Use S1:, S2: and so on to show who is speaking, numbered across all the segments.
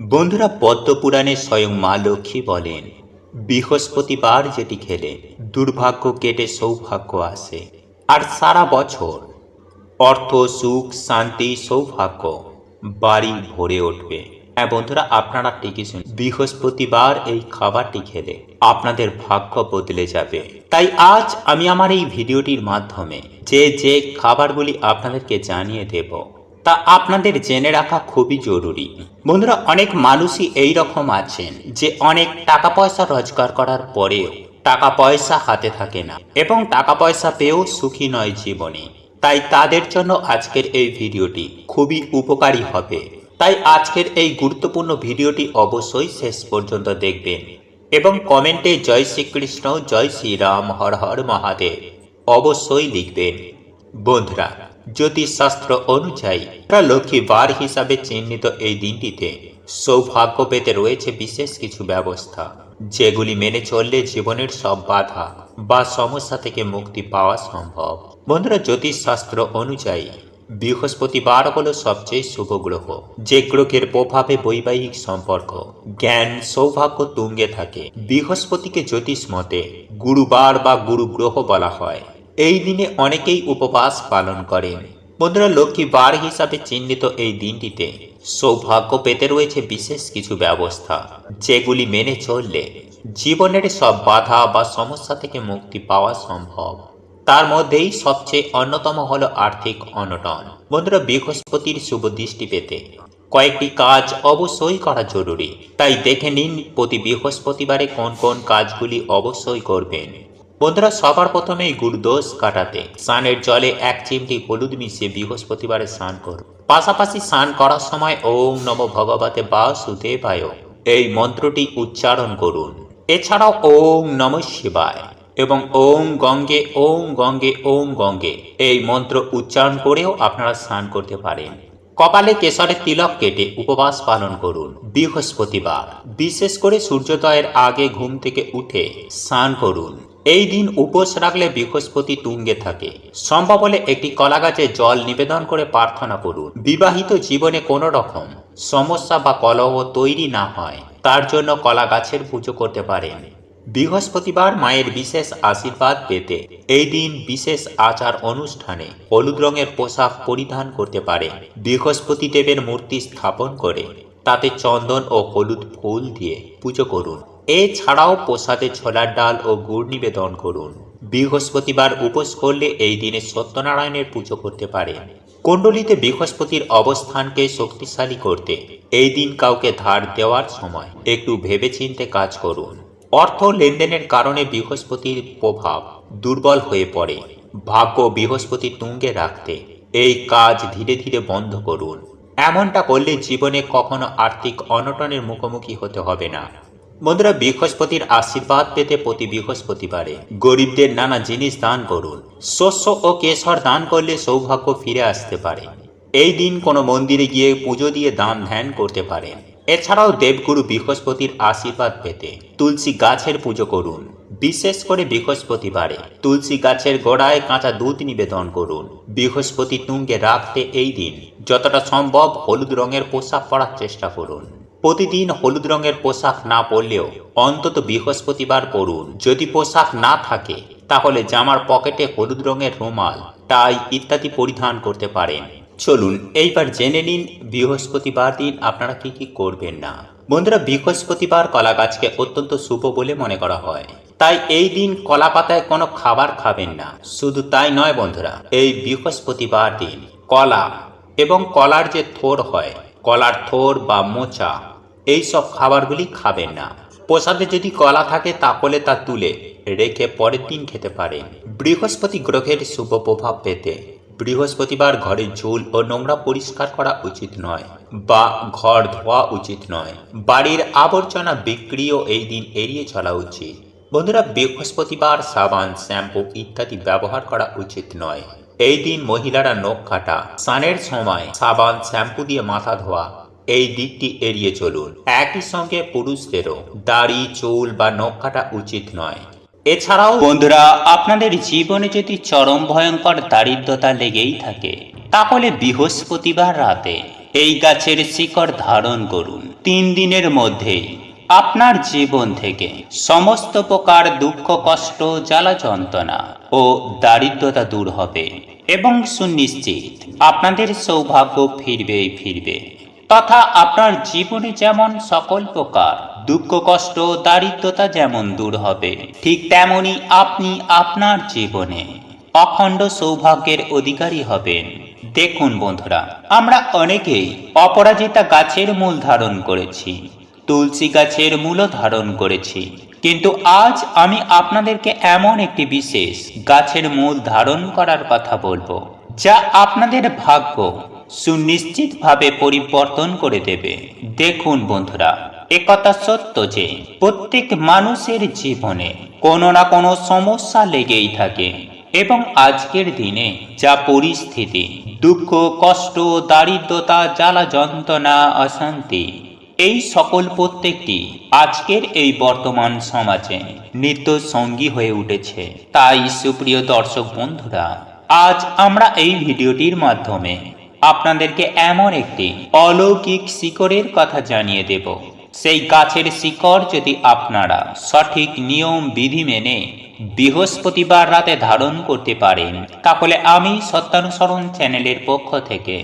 S1: বন্ধুরা পদ্মপুরাণে স্বয়ং মা লক্ষ্মী বলেন, বৃহস্পতিবার যেটি খেলে দুর্ভাগ্য কেটে সৌভাগ্য আসে, আর সারা বছর অর্থ, সুখ, শান্তি, সৌভাগ্য বাড়ি ভরে উঠবে। হ্যাঁ বন্ধুরা, আপনারা ঠিকই শুন, বৃহস্পতিবার এই খাবারটি খেলে আপনাদের ভাগ্য বদলে যাবে। তাই আজ আমি আমার এই ভিডিওটির মাধ্যমে যে যে খাবারগুলি আপনাদেরকে জানিয়ে দেব তা আপনাদের জেনে রাখা খুবই জরুরি। বন্ধুরা, অনেক মানুষই এই রকম আছেন যে অনেক টাকা পয়সা রোজগার করার পরেও টাকা পয়সা হাতে থাকে না এবং টাকা পয়সা পেয়েও সুখী নয় জীবনে। তাই তাদের জন্য আজকের এই ভিডিওটি খুবই উপকারী হবে। তাই আজকের এই গুরুত্বপূর্ণ ভিডিওটি অবশ্যই শেষ পর্যন্ত দেখবেন এবং কমেন্টে জয় শ্রীকৃষ্ণ, জয় শ্রীরাম, হর হর মহাদেব অবশ্যই লিখবেন। বন্ধুরা জ্যোতিষশাস্ত্র অনুযায়ী লক্ষ্মী বার হিসাবে চিহ্নিত এই দিনটিতে সৌভাগ্য পেতে রয়েছে বিশেষ কিছু ব্যবস্থা, যেগুলি মেনে চললে জীবনের সব বাধা বা সমস্যা থেকে মুক্তি পাওয়া সম্ভব। বন্ধুরা, জ্যোতিষশাস্ত্র অনুযায়ী, বৃহস্পতিবার হলো সবচেয়ে শুভ গ্রহ, যে গ্রহের প্রভাবে বৈবাহিক সম্পর্ক, জ্ঞান, সৌভাগ্য তুঙ্গে থাকে। বৃহস্পতিকে জ্যোতিষ মতে, গুরুবার বা গুরু গ্রহ বলা হয়। এই দিনে অনেকেই উপবাস পালন করেন। বন্ধুরা, লক্ষ্মী বার হিসাবে চিহ্নিত এই দিনটিতে সৌভাগ্য পেতে রয়েছে বিশেষ কিছু ব্যবস্থা, যেগুলি মেনে চললে জীবনের সব বাধা বা সমস্যা থেকে মুক্তি পাওয়া সম্ভব। তার মধ্যেই সবচেয়ে অন্যতম হলো আর্থিক অনটন। বন্ধুরা, বৃহস্পতির শুভ দৃষ্টি পেতে কয়েকটি কাজ অবশ্যই করা জরুরি। তাই দেখে নিন প্রতি বৃহস্পতিবারে কোন কোন কাজগুলি অবশ্যই করবেন। বন্ধুরা, সবার প্রথমেই গুরুদোষ কাটাতে। স্নানের জলে এক চিমটি হলুদ মিশিয়ে বৃহস্পতিবারে স্নান করুন। পাশাপাশি স্নান করার সময় ওম নম ভগবতে বাসুদেবায় এই মন্ত্রটি উচ্চারণ করুন। এছাড়াও ওম নম শিবায় এবং ওম গঙ্গে ওম গঙ্গে ওম গঙ্গে এই মন্ত্র উচ্চারণ করেও আপনারা স্নান করতে পারেন। কপালে কেশরের তিলক কেটে উপবাস পালন করুন বৃহস্পতিবার। বিশেষ করে সূর্যোদয়ের আগে ঘুম থেকে উঠে স্নান করুন। এই দিন উপোস রাখলে বৃহস্পতি তুঙ্গে থাকে। সম্ভব হলে একটি কলা গাছে জল নিবেদন করে প্রার্থনা করুন। বিবাহিত জীবনে কোনো রকম সমস্যা বা কলহ তৈরি না হয়। তার জন্য কলা গাছের পুজো করতে পারেন। বৃহস্পতিবার মায়ের বিশেষ আশীর্বাদ পেতে এই দিন বিশেষ আচার অনুষ্ঠানে হলুদ রঙের পোশাক পরিধান করতে পারে। বৃহস্পতি দেবের মূর্তি স্থাপন করে তাতে চন্দন ও হলুদ ফুল দিয়ে পুজো করুন। এছাড়াও প্রসাদে ছোলার ডাল ও গুড় নিবেদন করুন। বৃহস্পতিবার উপোস করলে এই দিনে সত্যনারায়ণের পুজো করতে পারেন। কুণ্ডলিতে বৃহস্পতির অবস্থানকে শক্তিশালী করতে এই দিন কাউকে ধার দেওয়ার সময় একটু ভেবেচিন্তে কাজ করুন। অর্থ লেনদেনের কারণে বৃহস্পতির প্রভাব দুর্বল হয়ে পড়ে। ভাগ্য বৃহস্পতি তুঙ্গে রাখতে এই কাজ ধীরে ধীরে বন্ধ করুন। এমনটা করলে জীবনে কখনো আর্থিক অনটনের মুখোমুখি হতে হবে না। বন্ধুরা বৃহস্পতির আশীর্বাদ পেতে প্রতি বৃহস্পতিবারে। গরিবদের নানা জিনিস দান করুন। শস্য ও কেশর দান করলে সৌভাগ্য ফিরে আসতে পারে। এই দিন কোনো মন্দিরে গিয়ে পুজো দিয়ে দান ধ্যান করতে পারেন। এছাড়াও দেবগুরু বৃহস্পতির আশীর্বাদ পেতে তুলসী গাছের পুজো করুন। বিশেষ করে বৃহস্পতিবারে তুলসী গাছের গোড়ায় কাঁচা দুধ নিবেদন করুন। বৃহস্পতি তুঙ্গে রাখতে এই দিন যতটা সম্ভব হলুদ রঙের পোশাক পরার চেষ্টা করুন। প্রতিদিন হলুদ রঙের পোশাক না পরলেও অন্তত বৃহস্পতিবার পরুন। যদি পোশাক না থাকে, তাহলে জামার পকেটে হলুদ রঙের রুমাল, টাই ইত্যাদি পরিধান করতে পারেন। চলুন, এইবার জেনে নিন বৃহস্পতিবার দিন আপনারা কি কি করবেন না। বন্ধুরা, বৃহস্পতিবার কলা গাছকে অত্যন্ত শুভ বলে মনে করা হয়। তাই এই দিন কলা পাতায় কোনো খাবার খাবেন না। শুধু তাই নয় বন্ধুরা, এই বৃহস্পতিবার দিন কলা এবং কলার যে থোর হয় কলার থোর বা মোচা, এই সব খাবারগুলি খাবেন না। প্রসাদে যদি কলা থাকে, তাহলে তা তুলে রেখে পরের দিন খেতে পারেন। বৃহস্পতি গ্রহের শুভ প্রভাব পেতে বৃহস্পতিবার ঘরের ঝুল ও নোংরা পরিষ্কার করা উচিত নয় বা ঘর ধোয়া উচিত নয়। বাড়ির আবর্জনা বিক্রিও এই দিন এড়িয়ে চলা উচিত। বন্ধুরা, বৃহস্পতিবার সাবান, শ্যাম্পু ইত্যাদি ব্যবহার করা উচিত নয়। এই দিন মহিলারা নখ কাটা। স্নানের সময় সাবান, শ্যাম্পু দিয়ে মাথা ধোয়া। এই দিকটি এড়িয়ে চলুন। একই সঙ্গে পুরুষদেরও। দাড়ি, চুল বা নখ কাটা উচিত নয়। এছাড়াও বন্ধুরা, আপনাদের জীবনে যদি চরম ভয়ঙ্কর দারিদ্রতা লেগেই থাকে, তাহলে বৃহস্পতিবার রাতে এই গাছের শিকড় ধারণ করুন। তিন দিনের মধ্যেই আপনার জীবন থেকে সমস্ত প্রকার দুঃখ, কষ্ট, জ্বালা, যন্ত্রণা ও দারিদ্রতা দূর হবে এবং সুনিশ্চিত আপনাদের সৌভাগ্য ফিরবেই ফিরবে। তথা আপনার জীবনে যেমন সকল প্রকার দুঃখ, কষ্ট, দারিদ্রতা যেমন দূর হবে, ঠিক তেমনি আপনি আপনার জীবনে অখণ্ড সৌভাগ্যের অধিকারী হবেন। দেখুন বন্ধুরা, আমরা অনেকেই অপরাজিতা গাছের মূল ধারণ করেছি। তুলসী গাছের মূলও ধারণ করেছি। কিন্তু আজ আমি আপনাদেরকে এমন একটি বিশেষ গাছের মূল ধারণ করার কথা বলব, যা আপনাদের ভাগ্য সুনিশ্চিতভাবে পরিবর্তন করে দেবে। দেখুন বন্ধুরা একথা সত্য যে প্রত্যেক মানুষের জীবনে কোনো না কোনো সমস্যা লেগেই থাকে এবং আজকের দিনে যা পরিস্থিতি, দুঃখ, কষ্ট, দারিদ্রতা, জ্বালা যন্ত্রণা, অশান্তি এই সকল প্রত্যেকটি আজকের এই বর্তমান সমাজে নিত্য সঙ্গী হয়ে উঠেছে। তাই সুপ্রিয় দর্শক বন্ধুরা, আজ আমরা এই ভিডিওটির মাধ্যমে আপনাদেরকে এমন একটি অলৌকিক শিকড়ের কথা জানিয়ে দেব। সেই গাছের শিকড় যদি আপনারা সঠিক নিয়ম, বিধি মেনে বৃহস্পতিবার রাতে ধারণ করতে পারেন, তাহলে আমি সত্যানুসরণ চ্যানেলের পক্ষ থেকে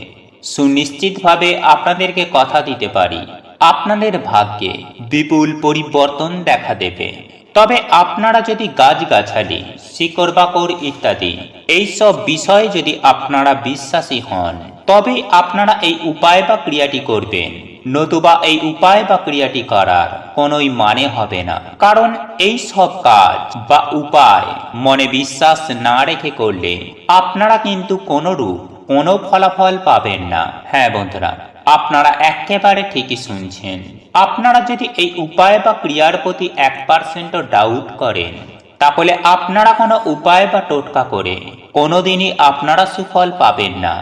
S1: সুনিশ্চিতভাবে আপনাদেরকে কথা দিতে পারি। আপনাদের ভাগ্যে বিপুল পরিবর্তন দেখা দেবে। তবে আপনারা যদি গাছগাছালি শিকড় বাকড় ইত্যাদি এইসব বিষয়ে যদি আপনারা বিশ্বাসী হন, তবে আপনারা এই উপায় বা ক্রিয়াটি করবেন। নতুবা এই উপায় বা ক্রিয়াটি করার কোনোই মানে হবে না। কারণ এই সব কাজ বা উপায় মনে বিশ্বাস না রেখে করলে আপনারা কিন্তু কোনো রূপ কোনো ফলাফল পাবেন না। হ্যাঁ বন্ধুরা আপনারা একেবারে ঠিকই শুনছেন। আপনারা যদি এই উপায় বা ক্রিয়ার প্রতি এক পার্সেন্টও ডাউট করেন, তাহলে আপনারা কোনো উপায় বা টোটকা করে কোনোদিনই আপনারা সুফল পাবেন না।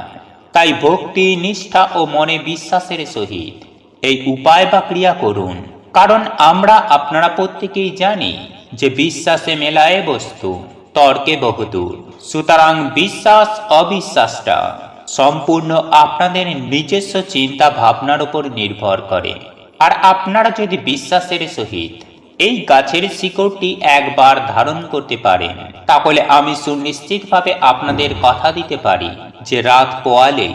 S1: তাই ভক্তি, নিষ্ঠা ও মনে বিশ্বাসের সহিত এই উপায় বা ক্রিয়া করুন। কারণ আমরা আপনারা প্রত্যেকেই জানি যে বিশ্বাসে মেলায় বস্তু, তর্কে বহুদূর। সুতরাং বিশ্বাস অবিশ্বাসটা সম্পূর্ণ আপনাদের নিজস্ব চিন্তা ভাবনার উপর নির্ভর করে। আর আপনারা যদি বিশ্বাসের সহিত এই গাছের শিকড়টি একবার ধারণ করতে পারেন, তাহলে আমি সুনিশ্চিতভাবে আপনাদের কথা দিতে পারি যে রাত পোয়ালেই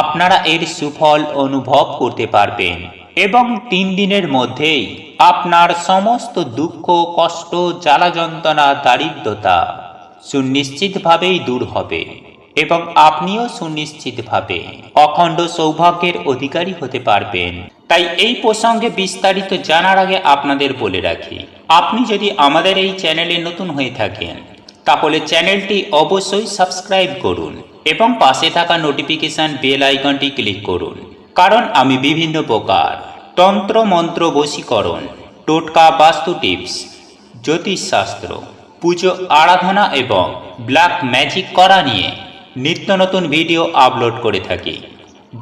S1: আপনারা এর সুফল অনুভব করতে পারবেন এবং তিন দিনের মধ্যেই আপনার সমস্ত দুঃখ, কষ্ট জ্বালা যন্ত্রণা দারিদ্রতা সুনিশ্চিতভাবেই দূর হবে। এবং আপনিও সুনিশ্চিতভাবে অখণ্ড সৌভাগ্যের অধিকারী হতে পারবেন। তাই এই প্রসঙ্গে বিস্তারিত জানার আগে আপনাদের বলে রাখি, আপনি যদি আমাদের এই চ্যানেলে নতুন হয়ে থাকেন, তাহলে চ্যানেলটি অবশ্যই সাবস্ক্রাইব করুন এবং পাশে থাকা নোটিফিকেশন বেল আইকনটি ক্লিক করুন, কারণ আমি বিভিন্ন প্রকার তন্ত্র মন্ত্র বশীকরণ, টোটকা বাস্তু টিপস, জ্যোতিষশাস্ত্র, পুজো আরাধনা এবং ব্ল্যাক ম্যাজিক করা নিয়ে নিত্য নতুন ভিডিও আপলোড করে থাকি,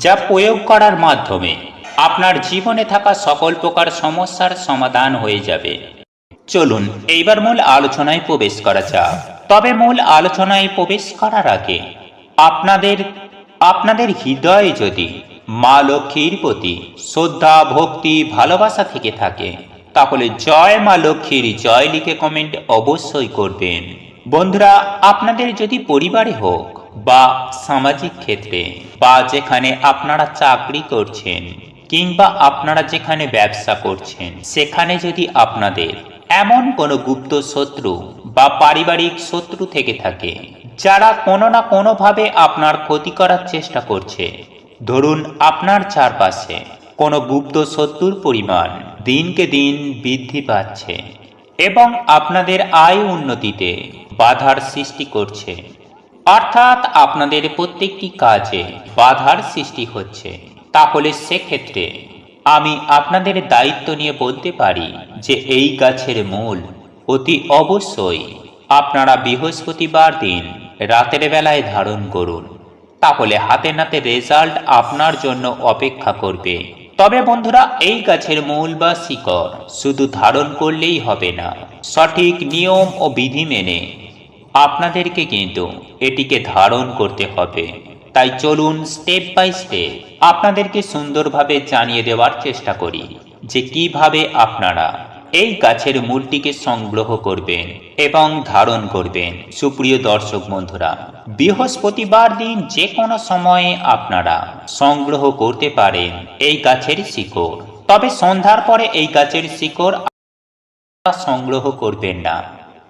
S1: যা প্রয়োগ করার মাধ্যমে আপনার জীবনে থাকা সকল প্রকার সমস্যার সমাধান হয়ে যাবে। চলুন, এইবার মূল আলোচনায় প্রবেশ করা যাক। তবে মূল আলোচনায় প্রবেশ করার আগে, আপনাদের আপনাদের হৃদয়ে যদি মা লক্ষ্মীর প্রতি শ্রদ্ধা, ভক্তি, ভালোবাসা থেকে থাকে, তাহলে জয় মা লক্ষ্মীর জয় লিখে কমেন্ট অবশ্যই করবেন। বন্ধুরা, আপনাদের যদি পরিবারে হোক বা সামাজিক ক্ষেত্রে বা যেখানে আপনারা চাকরি করছেন কিংবা আপনারা যেখানে ব্যবসা করছেন, সেখানে যদি আপনাদের এমন কোনো গুপ্ত শত্রু বা পারিবারিক শত্রু থেকে থাকে, যারা কোনো না কোনোভাবে আপনার ক্ষতি করার চেষ্টা করছে, ধরুন আপনার চারপাশে কোনো গুপ্ত শত্রুর পরিমাণ দিনকে দিন বৃদ্ধি পাচ্ছে এবং আপনাদের আয় উন্নতিতে বাধার সৃষ্টি করছে। অর্থাৎ আপনাদের প্রত্যেকটি কাজে বাধার সৃষ্টি হচ্ছে। তাহলে সেক্ষেত্রে আমি আপনাদের দায়িত্ব নিয়ে বলতে পারি যে এই গাছের মূল অতি অবশ্যই আপনারা বৃহস্পতিবার দিন রাতের বেলায় ধারণ করুন। তাহলে হাতে নাতে রেজাল্ট আপনার জন্য অপেক্ষা করবে। তবে বন্ধুরা, এই গাছের মূল বা শিকড় শুধু ধারণ করলেই হবে না। সঠিক নিয়ম ও বিধি মেনে আপনাদেরকে কিন্তু এটিকে ধারণ করতে হবে। তাই চলুন স্টেপ বাই স্টেপ আপনাদেরকে সুন্দরভাবে জানিয়ে দেওয়ার চেষ্টা করি যে কীভাবে আপনারা এই গাছের মূলটিকে সংগ্রহ করবেন এবং ধারণ করবেন। সুপ্রিয় দর্শক বন্ধুরা, বৃহস্পতিবার দিন যে কোনো সময়ে আপনারা সংগ্রহ করতে পারেন এই গাছের শিকড়। তবে সন্ধ্যার পরে এই গাছের শিকড় সংগ্রহ করবেন না।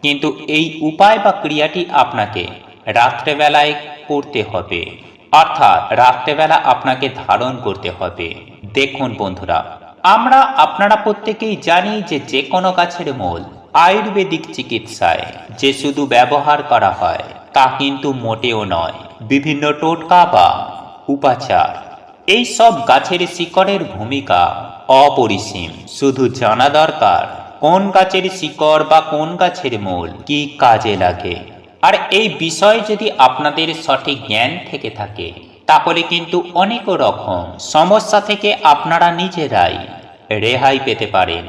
S1: কিন্তু এই উপায় বা ক্রিয়াটি আপনাকে রাত্রেবেলায় করতে হবে। অর্থাৎ রাত্রেবেলা আপনাকে ধারণ করতে হবে। দেখুন বন্ধুরা, আমরা আপনারা প্রত্যেকেই জানি যে যে কোনো গাছের মূল আয়ুর্বেদিক চিকিৎসায় যে শুধু ব্যবহার করা হয়, তা কিন্তু মোটেও নয়। বিভিন্ন টোটকা বা উপাচার, এই সব গাছের শিকড়ের ভূমিকা অপরিসীম। শুধু জানা দরকার কোন গাছের শিকড় বা কোন গাছের মূল, কি কাজে লাগে? আর এই বিষয়ে যদি আপনাদের সঠিক জ্ঞান থেকে থাকে, তাহলে কিন্তু অনেক রকম সমস্যা থেকে আপনারা নিজেরাই রেহাই পেতে পারেন।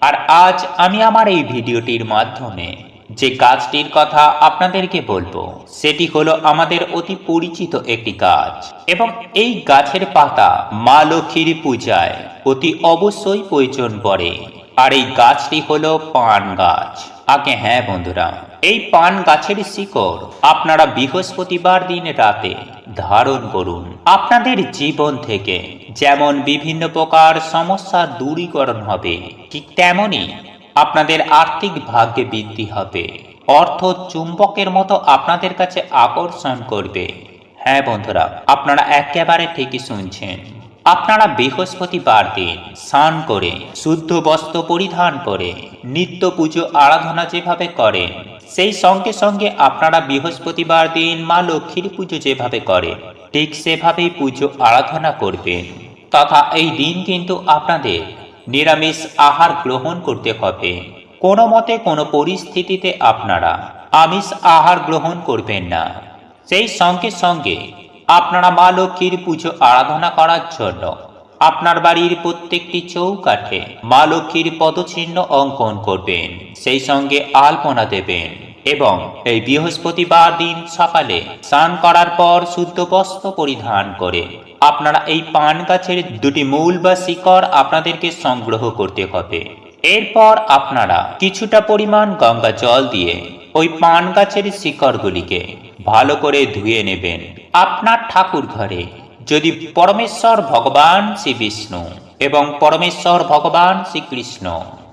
S1: আর আজ আমি আমার এই ভিডিওটির মাধ্যমে যে গাছটির কথা আপনাদেরকে বলব, সেটি হলো আমাদের অতি পরিচিত একটি গাছ। এবং এই গাছের পাতা মা লক্ষ্মীর পূজায় অতি অবশ্যই প্রয়োজন পড়ে। আর এই গাছটি হলো পান গাছ। আগে হ্যাঁ বন্ধুরা, এই পান গাছের শিকড় আপনারা বৃহস্পতিবার দিন রাতে ধারণ করুন। আপনাদের জীবন থেকে যেমন বিভিন্ন প্রকার সমস্যা দূরীকরণ হবে, ঠিক তেমনই আপনাদের আর্থিক ভাগ্যে বৃদ্ধি হবে। অর্থ চুম্বকের মতো আপনাদের কাছে আকর্ষণ করবে। হ্যাঁ বন্ধুরা, আপনারা একেবারে ঠিকই শুনছেন। আপনারা বৃহস্পতিবার দিন স্নান করে, শুদ্ধ বস্ত্র পরিধান করে, নিত্য পুজো আরাধনা যেভাবে করেন, সেই সঙ্গে সঙ্গে আপনারা বৃহস্পতিবার দিন মা লক্ষ্মীর পুজো যেভাবে করেন, ঠিক সেভাবেই পুজো আরাধনা করবেন। তথা এই দিন কিন্তু আপনাদের নিরামিষ আহার গ্রহণ করতে হবে। কোনো মতে কোনো পরিস্থিতিতে আপনারা আমিষ আহার গ্রহণ করবেন না। সেই সঙ্গে সঙ্গে আপনারা মা লক্ষ্মীর পুজো আরাধনা করার জন্য আপনার বাড়ির প্রত্যেকটি চৌকাঠে মা লক্ষ্মীর পদচিহ্ন অঙ্কন করবেন, সেই সঙ্গে আলপনা দেবেন এবং এই বৃহস্পতিবার দিন সকালে স্নান করার পর শুদ্ধ বস্ত্র পরিধান করে আপনারা এই পান গাছের দুটি মূল বা শিকড় আপনাদেরকে সংগ্রহ করতে হবে। এরপর আপনারা কিছুটা পরিমাণ গঙ্গা জল দিয়ে ওই পান গাছের শিকড়গুলিকে ভালো করে ধুয়ে নেবেন। আপনার ঠাকুর ঘরে যদি পরমেশ্বর ভগবান শ্রী বিষ্ণু এবং পরমেশ্বর ভগবান শ্রীকৃষ্ণ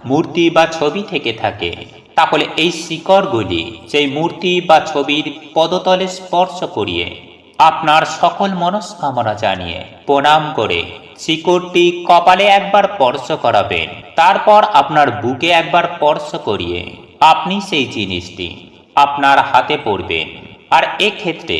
S1: মূর্তি বা ছবি থেকে থাকে, তাহলে এই শিকড়গুলি সেই মূর্তি বা ছবির পদতলে স্পর্শ করিয়ে আপনার সকল মনস্কামনা জানিয়ে প্রণাম করে শিকড়টি কপালে একবার স্পর্শ করাবেন, তারপর আপনার বুকে একবার স্পর্শ করিয়ে আপনি সেই জিনিসটি আপনার হাতে পড়বেন আর এক্ষেত্রে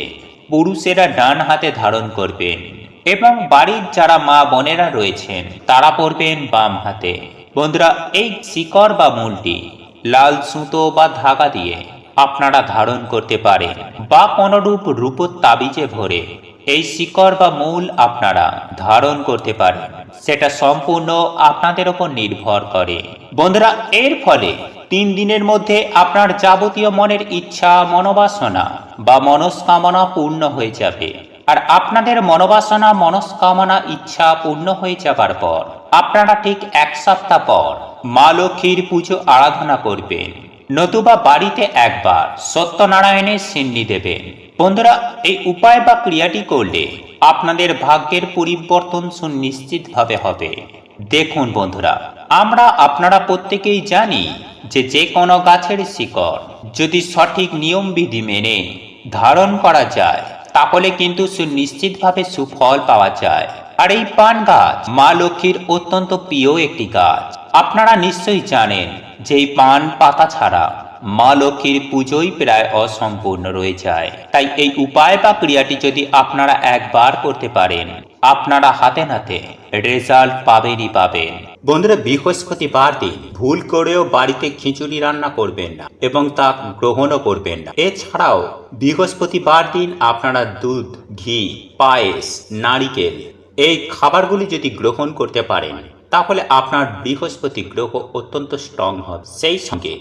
S1: পুরুষেরা ডান হাতে ধারণ করবেন এবং বাড়ির যারা মা বোনেরা রয়েছেন, তারা পড়বেন বাম হাতে। বন্ধুরা, এই শিকড় বা মূলটি লাল সুতো বা ধাগা দিয়ে আপনারা ধারণ করতে পারেন বা কোনরূপ রূপোর তাবিজে ভরে এই শিকড় বা মূল আপনারা ধারণ করতে পারেন। সেটা সম্পূর্ণ আপনাদের ওপর নির্ভর করে। বন্ধুরা, এর ফলে তিন দিনের মধ্যে আপনার যাবতীয় মনের ইচ্ছা, মনোবাসনা বা মনস্কামনা পূর্ণ হয়ে যাবে। আর আপনাদের মনোবাসনা, মনস্কামনা, ইচ্ছা পূর্ণ হয়ে যাবার পর, আপনারা ঠিক এক সপ্তাহ পর মা লক্ষ্মীর পুজো আরাধনা করবেন। নতুবা বাড়িতে একবার সত্যনারায়ণের সিন্নি দেবেন। বন্ধুরা, এই উপায় বা ক্রিয়াটি করলে আপনাদের ভাগ্যের পরিবর্তন সুনিশ্চিতভাবে হবে। দেখুন বন্ধুরা, আমরা আপনারা প্রত্যেকেই জানি যে যে কোনো গাছের শিকড় যদি সঠিক নিয়মবিধি মেনে ধারণ করা যায়, তাহলে কিন্তু সুনিশ্চিতভাবে সুফল পাওয়া যায়। আর এই পান গাছ মা লক্ষ্মীর অত্যন্ত প্রিয় একটি গাছ। আপনারা নিশ্চয়ই জানেন যে এই পান পাতা ছাড়া মা লক্ষ্মীর পুজোই প্রায় অসম্পূর্ণ রয়ে যায়। তাই এই উপায় বা ক্রিয়াটি যদি আপনারা একবার করতে পারেন, আপনারা হাতে নাতে রেজাল্ট পাবেনই পাবেন। বন্ধুরা, বৃহস্পতিবার দিন ভুল করেও বাড়িতে খিচুড়ি রান্না করবেন না এবং তা গ্রহণও করবেন না। এছাড়াও বৃহস্পতিবার দিন আপনারা দুধ, ঘি, পায়েস, নারিকেল এই খাবারগুলি যদি গ্রহণ করতে পারেন, তাহলে আপনার বৃহস্পতি গ্রহ অত্যন্ত স্ট্রং হবে। সেই সঙ্গে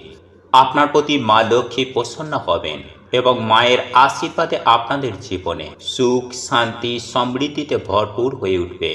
S1: আপনার প্রতি মা লক্ষ্মী প্রসন্ন হবেন এবং মায়ের আশীর্বাদে আপনাদের জীবনে সুখ, শান্তি, সমৃদ্ধিতে ভরপুর হয়ে উঠবে।